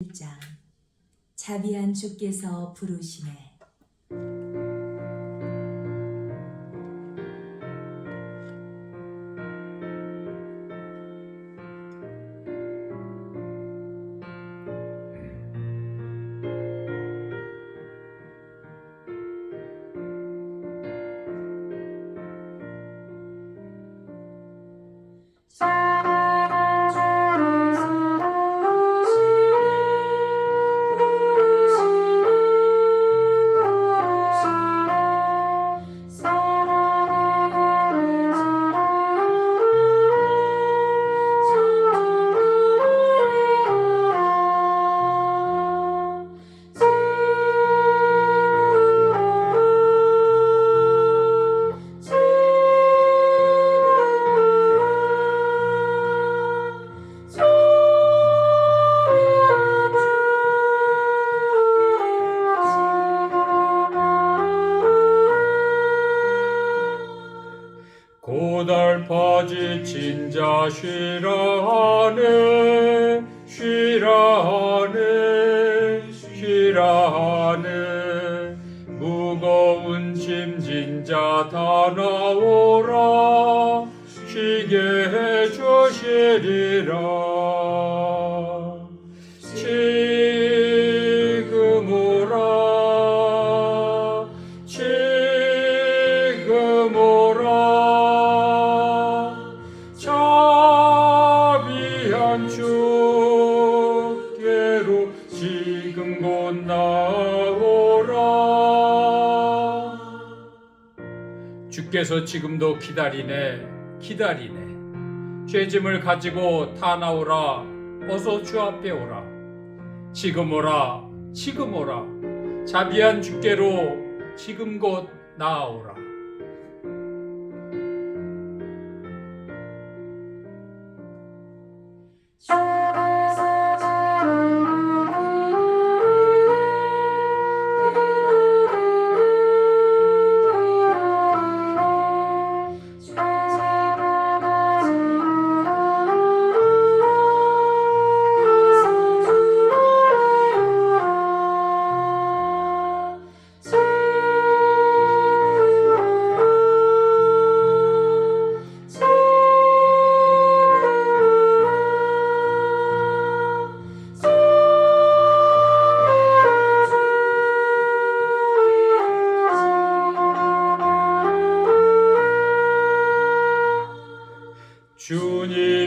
1장. 자비한 주께서 부르시네 고달파지 진자 쉬라 하네 쉬라 하네 쉬라 하네. 무거운 짐 진자 다 나오라 쉬게 해주시리라. 지금 오라 지금 오라 주께서 지금도 기다리네 기다리네. 죄짐을 가지고 다 나오라. 어서 주 앞에 오라. 지금 오라 지금 오라. 자비한 주께로 지금 곧 나아오라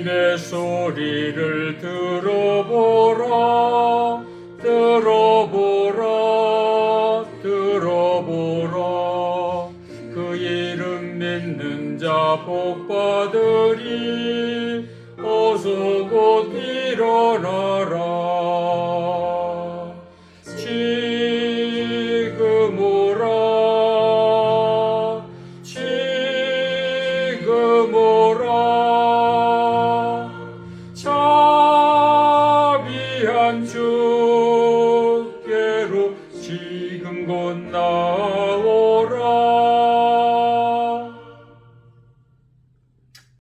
주님의 소리를 들어보라 들어보라 들어보라. 그 이름 믿는 자 복받으리 어서 곧 일어나라 Gunnar Lorad.